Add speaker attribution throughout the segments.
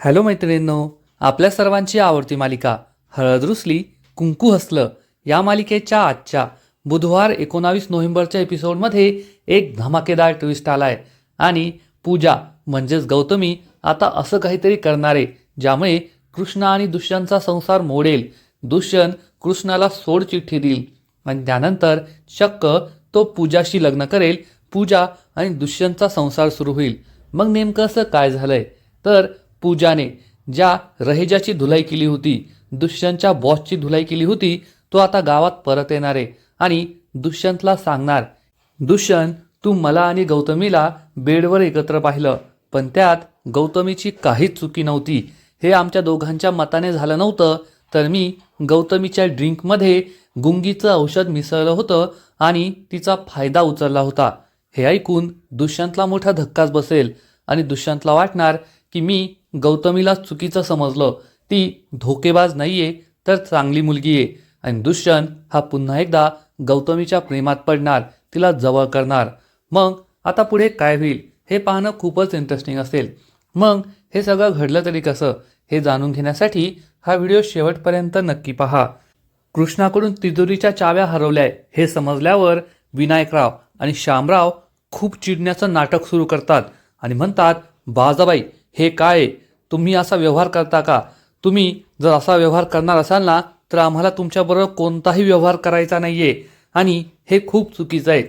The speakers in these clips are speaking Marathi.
Speaker 1: हॅलो मैत्रिणींनो आपल्या सर्वांची आवडती मालिका हळद रुसली कुंकू हसलं या मालिकेच्या आजच्या बुधवार एकोणावीस नोव्हेंबरच्या एपिसोडमध्ये एक धमाकेदार ट्विस्ट आलाय. आणि पूजा म्हणजेच गौतमी आता असं काहीतरी करणारे ज्यामुळे कृष्ण आणि दुष्यंतचा संसार मोडेल. दुष्यंत कृष्णाला सोड चिठ्ठी देईल. आणि त्यानंतर चक्क तो पूजाशी लग्न करेल पूजा आणि दुष्यंतचा संसार सुरू होईल. मग नेमकं असं काय झालंय? तर पूजाने ज्या रहेजाची धुलाई केली होती दुष्यंतच्या बॉसची धुलाई केली होती तो आता गावात परत येणार आहे आणि दुष्यंतला सांगणार दुष्यंत तू मला आणि गौतमीला बेडवर एकत्र पाहिलं पण त्यात गौतमीची काहीच चुकी नव्हती. हे आमच्या दोघांच्या मताने झालं नव्हतं तर मी गौतमीच्या ड्रिंकमध्ये गुंगीचं औषध मिसळलं होतं आणि तिचा फायदा उचलला होता. हे ऐकून दुष्यंतला मोठा धक्काच बसेल आणि दुष्यंतला वाटणार की मी गौतमीला चुकीचं समजलं. ती धोकेबाज नाहीये तर चांगली मुलगी आहे. आणि दुष्यंत हा पुन्हा एकदा गौतमीच्या प्रेमात पडणार तिला जवळ करणार. मग आता पुढे काय होईल हे पाहणं खूपच इंटरेस्टिंग असेल. मग हे सगळं घडलं तरी कसं हे जाणून घेण्यासाठी हा व्हिडिओ शेवटपर्यंत नक्की पहा. कृष्णाकडून तिजोरीच्या चाव्या हरवल्याय हे समजल्यावर विनायकराव आणि श्यामराव खूप चिडण्याचं नाटक सुरू करतात आणि म्हणतात बाजाबाई हे काय आहे? तुम्ही असा व्यवहार करता का? तुम्ही जर असा व्यवहार करणार असाल ना तर आम्हाला तुमच्याबरोबर कोणताही व्यवहार करायचा नाही आहे आणि हे खूप चुकीचं आहे.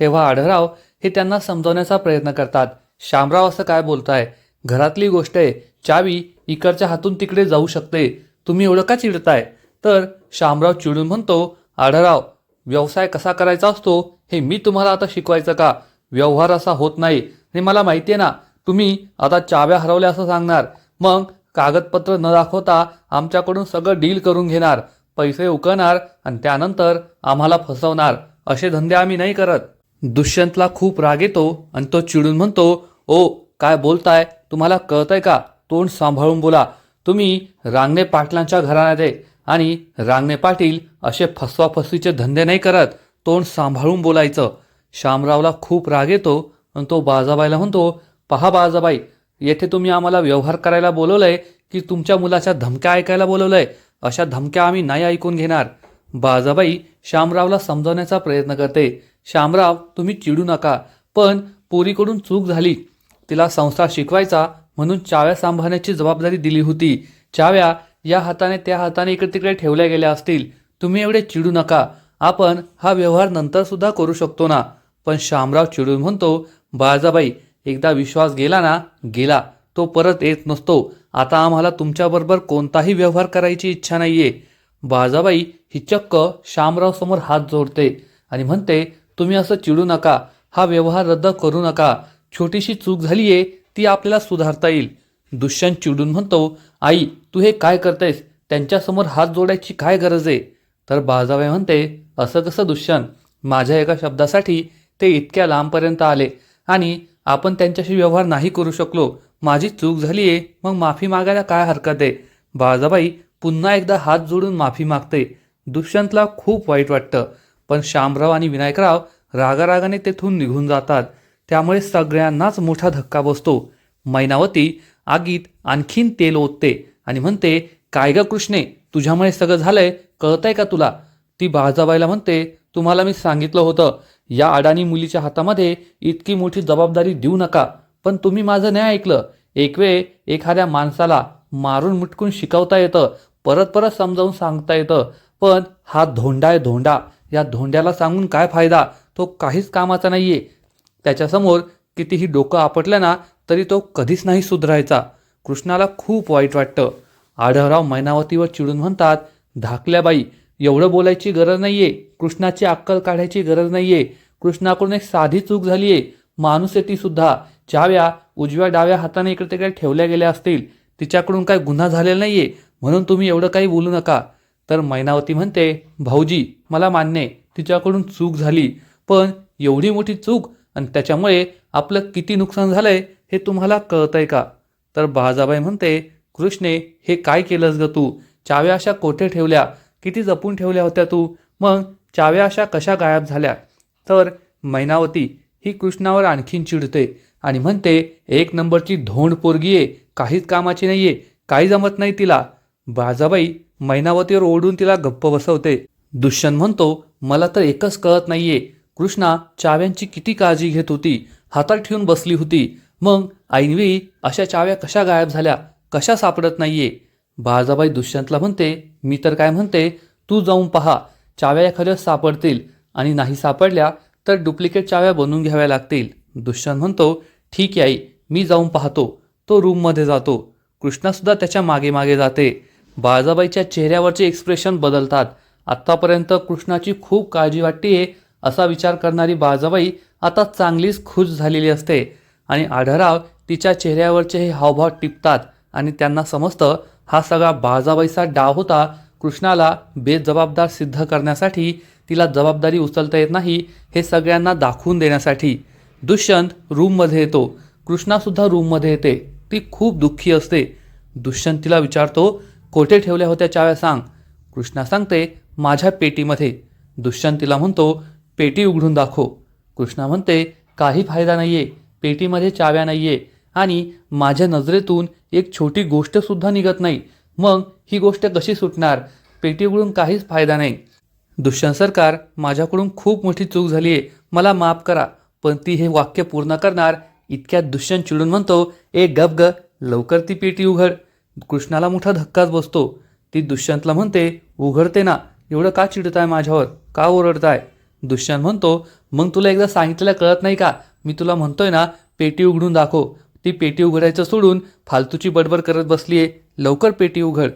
Speaker 1: तेव्हा आढळराव हे त्यांना समजवण्याचा प्रयत्न करतात. श्यामराव असं काय बोलताय? घरातली गोष्ट आहे. चावी इकडच्या हातून तिकडे जाऊ शकते. तुम्ही एवढं का चिडताय? तर श्यामराव चिडून म्हणतो आढळराव व्यवसाय कसा करायचा असतो? हे मी तुम्हाला आता शिकवायचं का? व्यवहार असा होत नाही. हे मला माहिती आहे ना तुम्ही आता चाव्या हरवल्या असं सांगणार. मग कागदपत्र न दाखवता आमच्याकडून सगळं डील करून घेणार पैसे उकळणार आणि त्यानंतर आम्हाला फसवणार असे धंदे आम्ही नाही करत. दुष्यंतला खूप राग येतो आणि तो चिडून म्हणतो ओ काय बोलताय? तुम्हाला कळतंय का? तोंड सांभाळून बोला. तुम्ही रांगणे पाटलांच्या घराण्यात आहे आणि रांगणे पाटील असे फसवाफसवीचे धंदे नाही करत. तोंड सांभाळून बोलायचं. श्यामरावला खूप राग येतो आणि तो बाजाबाईला म्हणतो पहा बाजाबाई येथे तुम्ही आम्हाला व्यवहार करायला बोलवलंय की तुमच्या मुलाच्या धमक्या ऐकायला बोलवलंय. अशा धमक्या आम्ही नाही ऐकून घेणार. बाजाबाई श्यामरावला समजवण्याचा प्रयत्न करते. श्यामराव तुम्ही चिडू नका पण पोरीकडून चूक झाली. तिला संसार शिकवायचा म्हणून चाव्या सांभाळण्याची जबाबदारी दिली होती. चाव्या या हाताने त्या हाताने इकडे तिकडे ठेवल्या गेल्या असतील. तुम्ही एवढे चिडू नका. आपण हा व्यवहार नंतर सुद्धा करू शकतो ना? पण श्यामराव चिडून म्हणतो बाळजाबाई एकदा विश्वास गेला ना गेला. तो परत येत नसतो. आता आम्हाला तुमच्याबरोबर कोणताही व्यवहार करायची इच्छा नाहीये. बाजाबाई ही चक्क शामरावसमोर हात जोडते आणि म्हणते तुम्ही असं चिडू नका. हा व्यवहार रद्द करू नका. छोटीशी चूक झालीये ती आपल्याला सुधारता येईल. दुष्यंत चिडून म्हणतो आई तू हे काय करतेस? त्यांच्यासमोर हात जोडायची काय गरज आहे? तर बाजाबाई म्हणते असं कसं दुष्यंत? माझ्या एका शब्दासाठी ते इतक्या लांबपर्यंत आले आणि आपण त्यांच्याशी व्यवहार नाही करू शकलो. माझी चूक झाली आहे मग माफी मागायला काय हरकत आहे? बाळजाबाई पुन्हा एकदा हात जोडून माफी मागते. दुष्यंतला खूप वाईट वाटतं. पण श्यामराव आणि विनायकराव रागारागाने तेथून निघून जातात. त्यामुळे सगळ्यांनाच मोठा धक्का बसतो. मैनावती आगीत आणखीन तेल ओतते आणि म्हणते काय ग कृष्णे तुझ्यामुळे सगळं झालंय कळतंय का तुला? ती बाळजाबाईला म्हणते तुम्हाला मी सांगितलं होतं या अडाणी मुलीच्या हातामध्ये इतकी मोठी जबाबदारी देऊ नका. पण तुम्ही माझं नाही ऐकलं. एक वेळ एखाद्या माणसाला मारून मुटकून शिकवता येतं. परत परत समजावून सांगता येतं. पण हा धोंडा आहे धोंडा. या धोंड्याला सांगून काय फायदा? तो काहीच कामाचा नाही आहे त्याच्यासमोर कितीही डोकं आपटलं ना तरी तो कधीच नाही सुधरायचा. कृष्णाला खूप वाईट वाटतं. आढळराव मैनावतीवर चिडून म्हणतात धाकल्याबाई एवढं बोलायची गरज नाही आहे कृष्णाची अक्कल काढायची गरज नाही आहे कृष्णाकडून एक साधी चूक झाली आहे माणूस आहे ती सुद्धा. चाव्या उजव्या डाव्या हाताने इकडे तिकडे ठेवल्या गेल्या असतील तिच्याकडून काय गुन्हा झालेला नाही आहे म्हणून तुम्ही एवढं काही बोलू नका. तर मैनावती म्हणते भाऊजी मला मान्य आहे तिच्याकडून चूक झाली. पण एवढी मोठी चूक आणि त्याच्यामुळे आपलं किती नुकसान झालंय हे तुम्हाला कळतंय का? तर बाजाबाई म्हणते कृष्णे हे काय केलंस ग तू? चाव्या अशा कोठे ठेवल्या किती जपून ठेवल्या होत्या तू? मग चाव्या अशा कशा गायब झाल्या? तर मैनावती ही कृष्णावर आणखीन चिडते आणि म्हणते एक नंबरची धोंड पोरगी आहे काहीच कामाची नाही आहे काही जमत नाही तिला. बाजाबाई मैनावतीवर ओढून तिला गप्प बसवते. दुष्यंत म्हणतो मला तर एकच कळत नाहीये कृष्णा चाव्यांची किती काळजी घेत होती हातात ठेवून बसली होती. मग ऐनवेळी अशा चाव्या कशा गायब झाल्या? कशा सापडत नाहीये? बाळजाबाई दुष्यंतला म्हणते मी तर काय म्हणते तू जाऊन पहा चाव्या एखाद्या सापडतील आणि नाही सापडल्या तर डुप्लिकेट चाव्या बनवून घ्याव्या लागतील. दुष्यंत म्हणतो ठीक आहे आई मी जाऊन पाहतो. तो रूममध्ये जातो. कृष्णासुद्धा त्याच्यामागे मागे जाते. बाळजाबाईच्या चेहऱ्यावरचे एक्सप्रेशन बदलतात. आत्तापर्यंत कृष्णाची खूप काळजी वाटतेय असा विचार करणारी बाळजाबाई आता चांगलीच खुश झालेली असते आणि आढळराव तिच्या चेहऱ्यावरचे हे हावभाव टिपतात आणि त्यांना समजतं हा सगळा बाजाबाईचा डाव होता. कृष्णाला बेजबाबदार सिद्ध करण्यासाठी तिला जबाबदारी उचलता येत नाही हे सगळ्यांना दाखवून देण्यासाठी. दुष्यंत रूममध्ये येतो. कृष्णासुद्धा रूममध्ये येते. ती खूप दुःखी असते. दुष्यंत तिला विचारतो कोठे ठेवल्या होत्या चाव्या सांग. कृष्णा सांगते माझ्या पेटीमध्ये. दुष्यंत तिला म्हणतो पेटी उघडून दाखव. कृष्णा म्हणते काही फायदा नाही आहे पेटीमध्ये चाव्या नाही आहे आणि माझ्या नजरेतून एक छोटी गोष्टसुद्धा निघत नाही. मग ही गोष्ट कशी सुटणार? पेटी उघडून काहीच फायदा नाही. दुष्यंत सरकार माझ्याकडून खूप मोठी चूक झाली आहे मला माफ करा पण ती हे वाक्य पूर्ण करणार इतक्यात दुष्यंत चिडून म्हणतो ए गप ग लवकर ती पेटी उघड. कृष्णाला मोठा धक्काच बसतो. ती दुष्यंतला म्हणते उघडते ना एवढं का चिडताय माझ्यावर? का ओरडताय? दुष्यंत म्हणतो मग तुला एकदा सांगितलेलं कळत नाही का? मी तुला म्हणतोय ना पेटी उघडून दाखव. ती पेटी उघडायचं सोडून फालतूची बडबड करत बसलीये. लवकर पेटी उघड.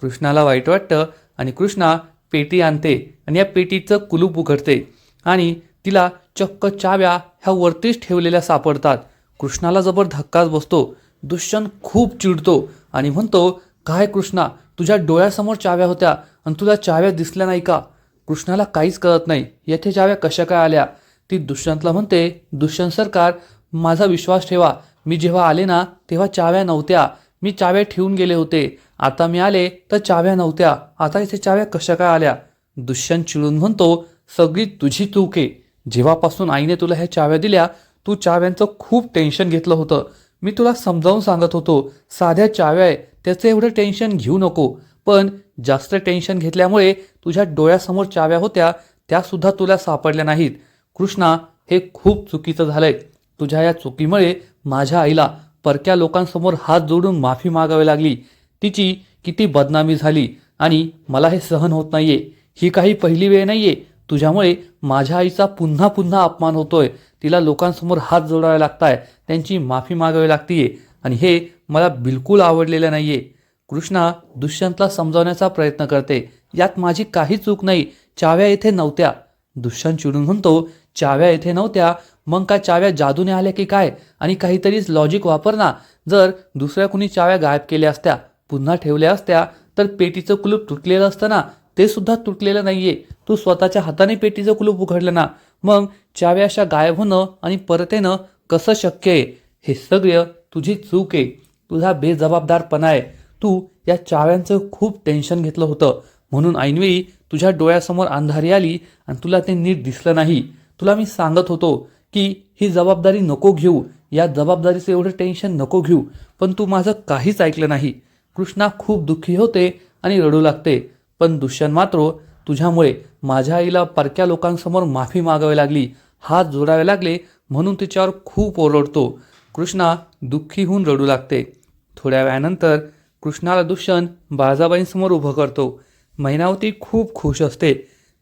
Speaker 1: कृष्णाला वाईट वाटतं आणि कृष्णा पेटी आणते आणि या पेटीचं कुलूप उघडते आणि तिला चक्क चाव्या ह्या वरतीच ठेवलेल्या सापडतात. कृष्णाला जबर धक्काच बसतो. दुष्यंत खूप चिडतो आणि म्हणतो काय कृष्णा तुझ्या डोळ्यासमोर चाव्या होत्या आणि तुला चाव्या दिसल्या नाही का? कृष्णाला काहीच कळत नाही. येथे चाव्या कशा काय आल्या? ती दुष्यंतला म्हणते दुष्यंत सरकार माझा विश्वास ठेवा. मी जेव्हा आले ना तेव्हा चाव्या नव्हत्या. मी चाव्या ठेवून गेले होते. आता मी आले तर चाव्या नव्हत्या. आता इथे चाव्या कशा काय आल्या? दुष्यंत चिडून म्हणतो सगळी तुझी चूक आहे. जेव्हापासून आईने तुला ह्या चाव्या दिल्या तू चाव्यांचं खूप टेन्शन घेतलं होतं. मी तुला समजावून सांगत होतो साध्या चाव्या आहे त्याचं एवढं टेन्शन घेऊ नको. पण जास्त टेन्शन घेतल्यामुळे तुझ्या डोळ्यासमोर चाव्या होत्या त्यासुद्धा तुला सापडल्या नाहीत. कृष्णा हे खूप चुकीचं झालंय. तुझ्या या चुकीमुळे माझ्या आईला परक्या लोकांसमोर हात जोडून माफी मागावी लागली. तिची किती बदनामी झाली आणि मला हे सहन होत नाहीये. ही काही पहिली वेळ नाहीये. तुझ्यामुळे माझ्या आईचा पुन्हा पुन्हा अपमान होतोय. तिला लोकांसमोर हात जोडावे लागताय. त्यांची माफी मागावी लागतीये. आणि हे मला बिलकुल आवडलेलं नाहीये. कृष्णा दुष्यंतला समजावण्याचा प्रयत्न करते. यात माझी काही चूक नाही. चाव्या येथे नव्हत्या. दुष्यंत चिडून म्हणतो चाव्या येथे नव्हत्या. मग का चाव्या जादूने आल्या की काय? आणि काहीतरीच लॉजिक वापर ना जर दुसऱ्या कुणी चाव्या गायब केल्या असत्या पुन्हा ठेवल्या असत्या तर पेटीचं कुलूप तुटलेलं असतं ना? ते सुद्धा तुटलेलं नाहीये. तू स्वतःच्या हाताने पेटीचं कुलूप उघडलं ना? मग चाव्या अशा गायब होणं आणि परत येणं कसं शक्य आहे? हे सगळं तुझी चूक आहे. तुझा बेजबाबदारपणा आहे. तू या चाव्यांचं खूप टेन्शन घेतलं होतं. म्हणून ऐनवेळी तुझ्या डोळ्यासमोर अंधारी आली आणि तुला ते नीट दिसलं नाही. तुला मी सांगत होतो की ही जबाबदारी नको घेऊ या जबाबदारीचं एवढं टेन्शन नको घेऊ पण तू माझं काहीच ऐकलं नाही. कृष्णा खूप दुःखी होते आणि रडू लागते. पण दुष्यंत मात्र तुझ्यामुळे माझ्या आईला परक्या लोकांसमोर माफी मागावी लागली. हात जोडावे लागले म्हणून तिच्यावर खूप ओरडतो. कृष्णा दुःखी होऊन रडू लागते. थोड्या वेळानंतर कृष्णाला दुष्यंत बाळजाबाईंसमोर उभं करतो. महिनावती खूप खुश असते.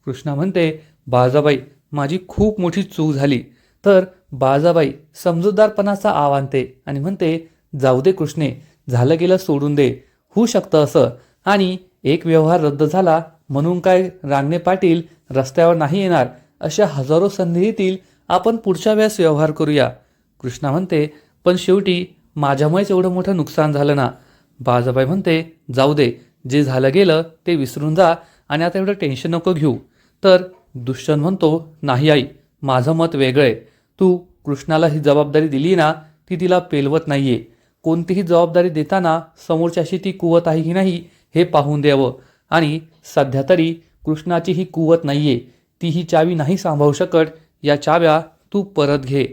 Speaker 1: कृष्णा म्हणते बाळजाबाई माझी खूप मोठी चूक झाली. तर बाळजाबाई समजूतदारपणाचा आव आणते आणि म्हणते जाऊ दे कृष्णे झालं गेलं सोडून दे. होऊ शकतं असं. आणि एक व्यवहार रद्द झाला म्हणून काय रांगणे पाटील रस्त्यावर नाही येणार? अशा हजारो संधी येतील. आपण पुढच्या वेळेस व्यवहार करूया. कृष्णा म्हणते पण शेवटी माझ्यामुळेच एवढं मोठं नुकसान झालं ना. बाळजाबाई म्हणते जाऊ दे. जे झालं गेलं ते विसरून जा आणि आता एवढं टेन्शन नको घेऊ. तर दुष्यंत म्हणतो नाही आई माझं मत वेगळं आहे. तू कृष्णाला ही जबाबदारी दिली ना ती तिला पेलवत नाहीये. कोणतीही जबाबदारी देताना समोरच्याशी ती कुवत आहे की नाही हे पाहून द्यावं. आणि सध्या तरी कृष्णाची ही कुवत नाहीये. ती ही चावी नाही सांभाळू शकत या चाव्या तू परत घे.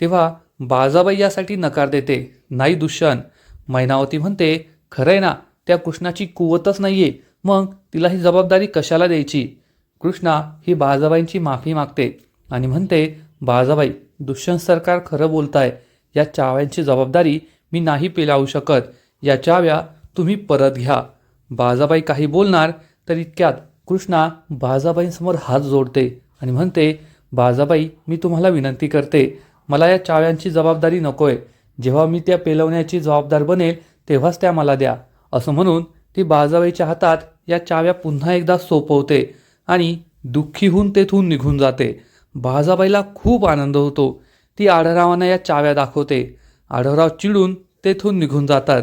Speaker 1: तेव्हा बाळजाबाई यासाठी नकार देते नाही दुष्यंत. मैनावती म्हणते खरंय ना त्या कृष्णाची कुवतच नाहीये. मग तिला ही जबाबदारी कशाला द्यायची? कृष्णा ही बाजाबाईंची माफी मागते आणि म्हणते बाजाबाई दुष्यंत सरकार खरं बोलताय. या चाव्यांची जबाबदारी मी नाही पेलावू शकत. या चाव्या तुम्ही परत घ्या. बाजाबाई काही बोलणार तर इतक्यात कृष्णा बाजाबाईंसमोर हात जोडते आणि म्हणते बाजाबाई मी तुम्हाला विनंती करते. मला या चाव्यांची जबाबदारी नकोय. जेव्हा मी त्या पेलवण्याची जबाबदार बनेल तेव्हाच त्या मला द्या. असं म्हणून ती बाजाबाईच्या हातात या चाव्या पुन्हा एकदा सोपवते. आणि दुःखी होऊन तेथून निघून जाते. बाजाबाईला खूप आनंद होतो. ती आढळरावांना या चाव्या दाखवते. आढळराव चिडून तेथून निघून जातात.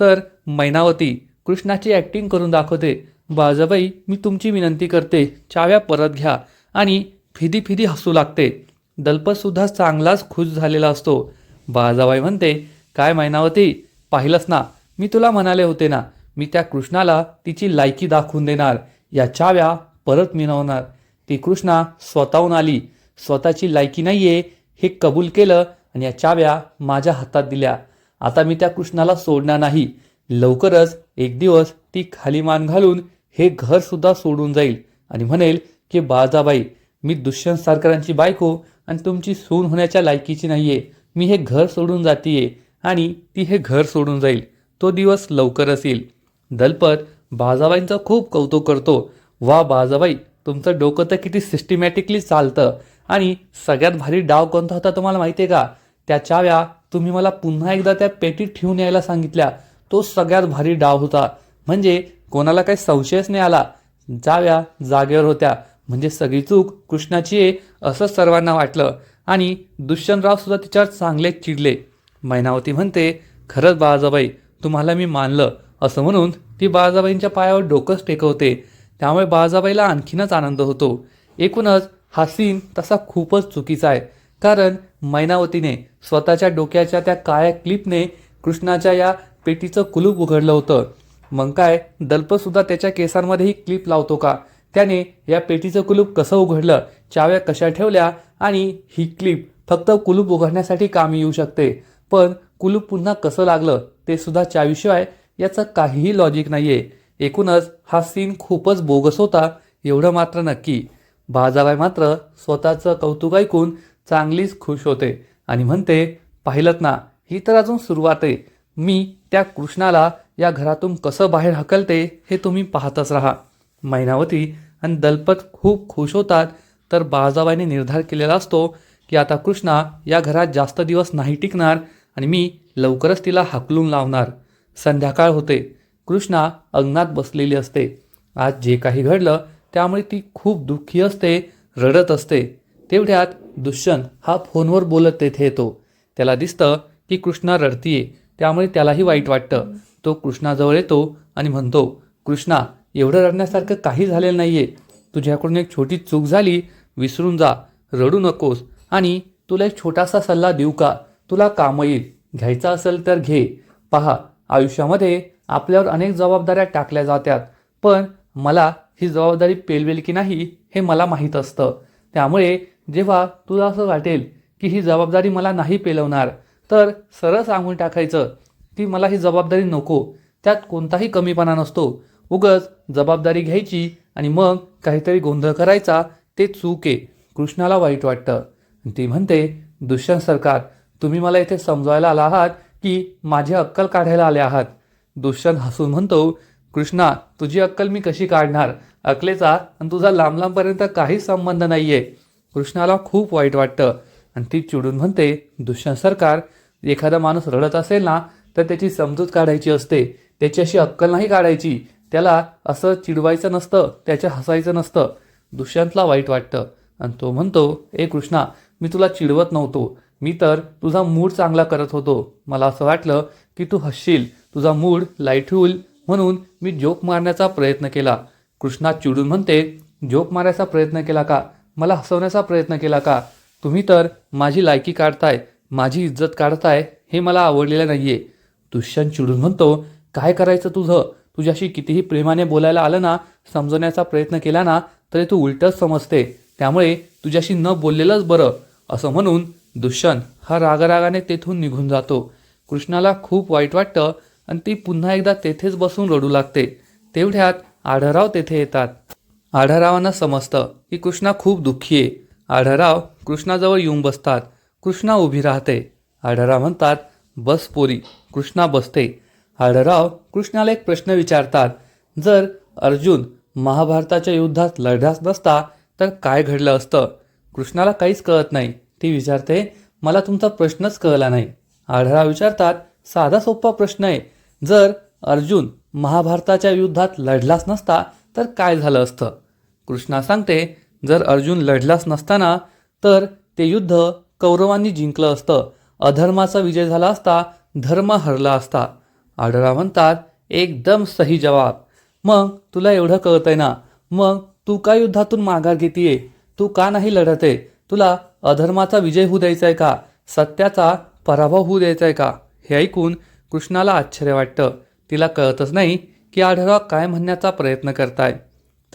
Speaker 1: तर मैनावती कृष्णाची ॲक्टिंग करून दाखवते. बाळजाबाई मी तुमची विनंती करते. चाव्या परत घ्या. आणि फिदी फिदी हसू लागते. दलपतसुद्धा चांगलाच खुश झालेला असतो. बाजाबाई म्हणते काय मैनावती पाहिलंस ना. मी तुला म्हणाले होते ना मी त्या कृष्णाला तिची लायकी दाखवून देणार. या चाव्या परत मिळवणार. ती कृष्णा स्वतःहून आली. स्वतःची लायकी नाही आहे हे कबूल केलं आणि या चाव्या माझ्या हातात दिल्या. आता मी त्या कृष्णाला सोडणार नाही. लवकरच एक दिवस ती खाली मान घालून हे घरसुद्धा सोडून जाईल आणि म्हणेल की बाळजाबाई मी दुष्यंत सारकरांची बायको आणि तुमची सून होण्याच्या लायकीची नाही आहे मी हे घर सोडून जातीये आणि ती हे घर सोडून जाईल. तो दिवस लवकरच येईल. दलपत बाळजाबाईंचं खूप कौतुक करतो. वा बाजाबाई तुमचं डोकं तर किती सिस्टमॅटिकली चालतं. आणि सगळ्यात भारी डाव कोणता होता तुम्हाला माहिती आहे का? त्या चाव्या तुम्ही मला पुन्हा एकदा त्या पेटीत ठेवून यायला सांगितल्या. तो सगळ्यात भारी डाव होता. म्हणजे कोणाला काही संशयच नाही आला. चाव्या जागेवर होत्या. म्हणजे सगळी चूक कृष्णाची आहे असं सर्वांना वाटलं. आणि दुष्यंतराव सुद्धा तिच्यावर चांगले चिडले. मैनावती म्हणते खरंच बाळाजाबाई तुम्हाला मी मानलं. असं म्हणून ती बाळाजाबाईंच्या पायावर डोकंच टेकवते. त्यामुळे बाळजाबाईला आणखीनच आनंद होतो. एकूणच हा सीन तसा खूपच चुकीचा आहे. कारण मैनावतीने स्वतःच्या डोक्याच्या त्या काळ्या क्लिपने कृष्णाच्या या पेटीचं कुलूप उघडलं होतं. मग काय दल्पसुद्धा त्याच्या केसांमध्येही क्लिप लावतो का? त्याने या पेटीचं कुलूप कसं उघडलं? चाव्या कशा ठेवल्या? आणि ही क्लिप फक्त कुलूप उघडण्यासाठी कामी येऊ शकते. पण कुलूप पुन्हा कसं लागलं? ते सुद्धा चावीशिवाय याचं काहीही लॉजिक नाही आहे एकूणच हा सीन खूपच बोगस होता एवढं मात्र नक्की. बाजाबाई मात्र स्वतःचं कौतुक ऐकून चांगलीच खुश होते आणि म्हणते पाहिलं ना ही तर अजून सुरुवात आहे. मी त्या कृष्णाला या घरातून कसं बाहेर हकलते हे तुम्ही पाहतच राहा. मैनावती आणि दलपत खूप खुश होतात तर बाळजाबाईने निर्धार केलेला असतो की आता कृष्णा या घरात जास्त दिवस नाही टिकणार आणि मी लवकरच तिला हकलून लावणार. संध्याकाळ होते. कृष्णा अंगणात बसलेली असते. आज जे काही घडलं त्यामुळे ती खूप दुःखी असते रडत असते. तेवढ्यात दुष्यंत हा फोनवर बोलत तेथे येतो. त्याला दिसतं की कृष्णा रडतीये त्यामुळे त्यालाही वाईट वाटतं. तो कृष्णाजवळ येतो आणि म्हणतो कृष्णा एवढं रडण्यासारखं काही झालेलं नाही आहे तुझ्याकडून एक छोटी चूक झाली विसरून जा रडू नकोस. आणि तुला एक छोटासा सल्ला देऊ का? तुला कामं येईल. घ्यायचा असेल तर घे. पहा आयुष्यामध्ये आपल्यावर अनेक जबाबदाऱ्या टाकल्या जातात पण मला ही जबाबदारी पेलवेल की नाही हे मला माहीत असतं. त्यामुळे जेव्हा तुला असं वाटेल की ही जबाबदारी मला नाही पेलवणार तर सरळ सांगून टाकायचं की मला ही जबाबदारी नको. त्यात कोणताही कमीपणा नसतो. उगच जबाबदारी घ्यायची आणि मग काहीतरी गोंधळ करायचा ते चूक आहे. कृष्णाला वाईट वाटतं. ती म्हणते दुष्यंत सरकार तुम्ही मला इथे समजवायला आला आहात की माझी अक्कल काढायला आले आहात. दुष्यंत हसून म्हणतो कृष्णा तुझी अक्कल मी कशी काढणार? अकलेचा आणि तुझा लांब लांबपर्यंत काहीच संबंध नाहीये. कृष्णाला खूप वाईट वाटतं. आणि ती चिडून म्हणते दुष्यंत सरकार एखादा माणूस रडत असेल ना तर त्याची समजूत काढायची असते. त्याची अशी अक्कल नाही काढायची. त्याला असं चिडवायचं नसतं त्याच्या हसायचं नसतं. दुष्यंतला वाईट वाटतं. आणि तो म्हणतो ए कृष्णा मी तुला चिडवत नव्हतो. मी तर तुझा मूड चांगला करत होतो. मला असं वाटलं की तू हसशील. तुझा मूड लाइट होईल म्हणून मी जोक मारण्याचा प्रयत्न केला. कृष्णा चिडून म्हणते जोक मारायचा प्रयत्न केला का? मला हसवण्याचा प्रयत्न केला का? तुम्ही तर माझी लायकी काढताय माझी इज्जत काढताय हे मला आवडलेलं नाहीये. दुष्यंत चिडून म्हणतो काय करायचं तुझं? तुझ्याशी कितीही प्रेमाने बोलायला आलं ना समजवण्याचा प्रयत्न केला ना तरी तू उलटच समजते. त्यामुळे तुझ्याशी न बोललेलंच बरं. असं म्हणून दुष्यंत हा रागारागाने तेथून निघून जातो. कृष्णाला खूप वाईट वाटतं आणि ती पुन्हा एकदा तेथेच बसून रडू लागते. तेवढ्यात आढळराव तेथे येतात. आढळरावांना समजतं की कृष्णा खूप दुःखी आहे. आढळराव कृष्णाजवळ येऊन बसतात. कृष्णा उभी राहते. आढळराव म्हणतात बस पोरी कृष्णा बसते. आढळराव कृष्णाला एक प्रश्न विचारतात जर अर्जुन महाभारताच्या युद्धात लढलाच नसता तर काय घडलं असतं? कृष्णाला काहीच कळत नाही. ती विचारते मला तुमचा प्रश्नच कळला नाही. आढळराव विचारतात साधा सोपा प्रश्न आहे. जर अर्जुन महाभारताच्या युद्धात लढलाच नसता तर काय झालं असतं? कृष्णा सांगते जर अर्जुन लढलाच नसताना तर ते युद्ध कौरवांनी जिंकलं असतं. अधर्माचा विजय झाला असता धर्म हरला असता. आढळा म्हणतात एकदम सही जवाब. मग तुला एवढं कळतंय ना? मग तू का युद्धातून माघार घेतीये? तू का नाही लढत? आहे तुला अधर्माचा विजय होऊ द्यायचा आहे का? सत्याचा पराभव होऊ द्यायचा आहे का? हे ऐकून कृष्णाला आश्चर्य वाटतं. तिला कळतच नाही की आढळराव काय म्हणण्याचा प्रयत्न करताय.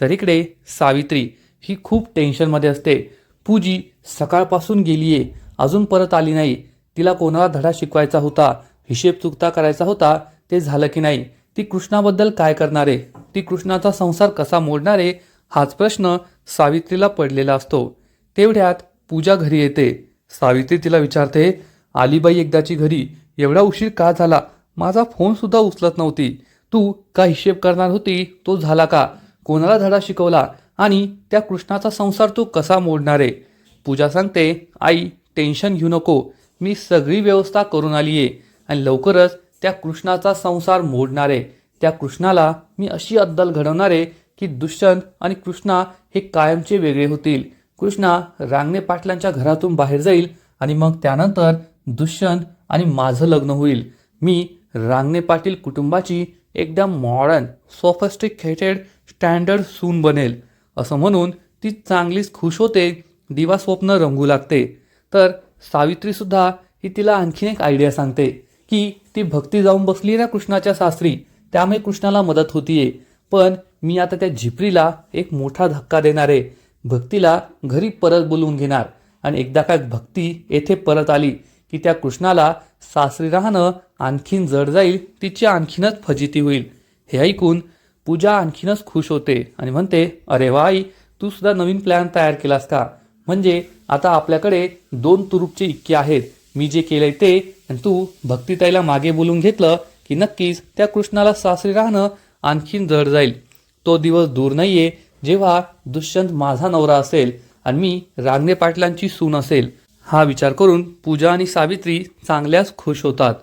Speaker 1: तर इकडे सावित्री ही खूप टेन्शनमध्ये असते. पूजी सकाळपासून गेली आहे अजून परत आली नाही. तिला कोणाला धडा शिकवायचा होता? हिशेब चुकता करायचा होता? ते झालं की नाही? ती कृष्णाबद्दल काय करणारे? ती कृष्णाचा संसार कसा मोडणारे? हाच प्रश्न सावित्रीला पडलेला असतो. तेवढ्यात पूजा घरी येते. सावित्री तिला विचारते आलीबाई एकदाची घरी एवढा उशीर का झाला? माझा फोनसुद्धा उचलत नव्हती. तू का हिशेब करणार होती? तो झाला का? कोणाला धडा शिकवला? आणि त्या कृष्णाचा संसार तू कसा मोडणार आहे? पूजा सांगते आई टेन्शन घेऊ नको. मी सगळी व्यवस्था करून आली आहे आणि लवकरच त्या कृष्णाचा संसार मोडणार आहे. त्या कृष्णाला मी अशी अद्दल घडवणार आहे की दुष्यंत आणि कृष्णा हे कायमचे वेगळे होतील. कृष्णा रांगणे पाटलांच्या घरातून बाहेर जाईल आणि मग त्यानंतर दुष्यंत आणि माझं लग्न होईल. मी रांगणे पाटील कुटुंबाची एकदम मॉडर्न सोफस्टिकेटेड स्टँडर्ड सून बनेल. असं म्हणून ती चांगलीच खुश होते दिवा स्वप्न रंगू लागते. तर सावित्रीसुद्धा ही तिला आणखीन एक आयडिया सांगते की ती भक्ती जाऊन बसली ना कृष्णाच्या सासरी त्यामुळे कृष्णाला मदत होतीये. पण मी आता त्या झिपरीला एक मोठा धक्का देणार आहे. भक्तीला घरी परत बोलवून घेणार. आणि एकदा काय भक्ती येथे परत आली की त्या कृष्णाला सासरी राहणं आणखीन जड जाईल तिची आणखीनच फजिती होईल. हे ऐकून पूजा आणखीनच खुश होते आणि म्हणते अरे वा आई तू सुद्धा नवीन प्लॅन तयार केलास का? म्हणजे आता आपल्याकडे दोन तुरुपचे इक्के आहेत. मी जे केलंय ते आणि तू भक्तिताईला मागे बोलून घेतलं की नक्कीच त्या कृष्णाला सासरी राहणं आणखीन जड जाईल. तो दिवस दूर नाहीये जेव्हा दुष्यंत माझा नवरा असेल आणि मी रांगणे पाटलांची सून असेल. हा विचार करून पूजा आणि सावित्री चांगल्याच खुश होतात.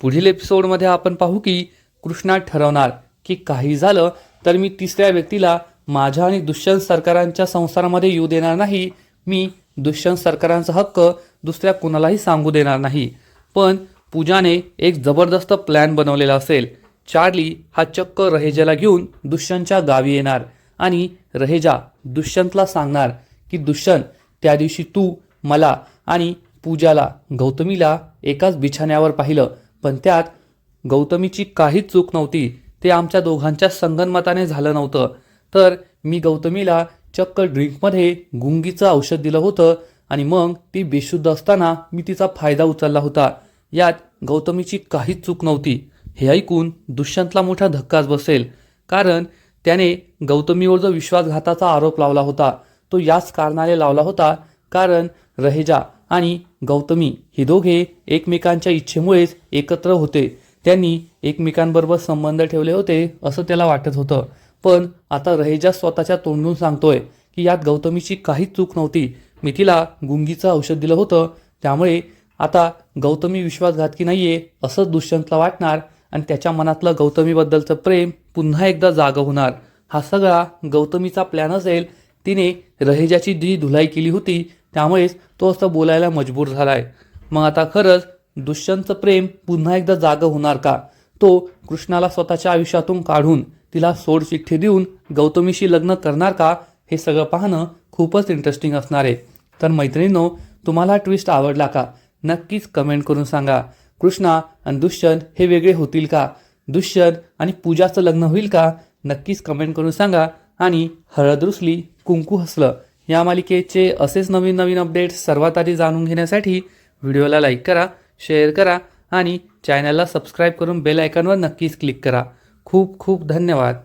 Speaker 1: पुढील एपिसोडमध्ये आपण पाहू की कृष्णा ठरवणार की काही झालं तर मी तिसऱ्या व्यक्तीला माझ्या आणि दुष्यंत सरकारांच्या संसारामध्ये येऊ देणार नाही मी दुष्यंत सरकारांचा हक्क दुसऱ्या कुणालाही सांगू देणार नाही. पण पूजाने एक जबरदस्त प्लॅन बनवलेला असेल. चार्ली हा चक्क रहेजाला घेऊन दुष्यंतच्या गावी येणार आणि रहेजा दुष्यंतला सांगणार की दुष्यंत त्या दिवशी तू मला आणि पूजाला गौतमीला एकाच बिछाण्यावर पाहिलं. पण त्यात गौतमीची काहीच चूक नव्हती. ते आमच्या दोघांच्या संगनमताने झालं नव्हतं. तर मी गौतमीला चक्क ड्रिंकमध्ये गुंगीचं औषध दिलं होतं आणि मग ती बेशुद्ध असताना मी तिचा फायदा उचलला होता. यात गौतमीची काहीच चूक नव्हती. हे ऐकून दुष्यंतला मोठा धक्काच बसेल. कारण त्याने गौतमीवर जो विश्वासघाताचा आरोप लावला होता तो याच कारणाने लावला होता. कारण रहेजा आणि गौतमी हे दोघे एकमेकांच्या इच्छेमुळेच एकत्र होते. त्यांनी एकमेकांबरोबर संबंध ठेवले होते असं त्याला वाटत होतं. पण आता रहेजा स्वतःच्या तोंडून सांगतोय की यात गौतमीची काहीच चूक नव्हती. मी तिला गुंगीचं औषध दिलं होतं. त्यामुळे आता गौतमी विश्वासघातकी नाहीये असंच दुष्यंतला वाटणार आणि त्याच्या मनातलं गौतमीबद्दलचं प्रेम पुन्हा एकदा जागं होणार. हा सगळा गौतमीचा प्लॅन असेल. तिने रहेजाची जी धुलाई केली होती त्यामुळेच तो असं बोलायला मजबूर झालाय. मग आता खरंच दुष्यंतचं प्रेम पुन्हा एकदा जागं होणार का? तो कृष्णाला स्वतःच्या आयुष्यातून काढून तिला सोड चिठ्ठी देऊन गौतमीशी लग्न करणार का? हे सगळं पाहणं खूपच इंटरेस्टिंग असणार आहे. तर मैत्रिणींनो तुम्हाला ट्विस्ट आवडला का? नक्कीच कमेंट करून सांगा. कृष्णा आणि दुष्यंत हे वेगळे होतील का? दुष्यंत आणि पूजाचं लग्न होईल का? नक्कीच कमेंट करून सांगा. आणि हळद रुसली कुंकू हसलं. या मालिकेचे असेच नवीन नवीन अपडेट्स सर्वात आधी जाणून घेण्यासाठी व्हिडिओला लाईक करा शेअर करा आणि चॅनलला सबस्क्राईब करून बेल आयकॉनवर नक्कीच क्लिक करा. खूप खूप धन्यवाद.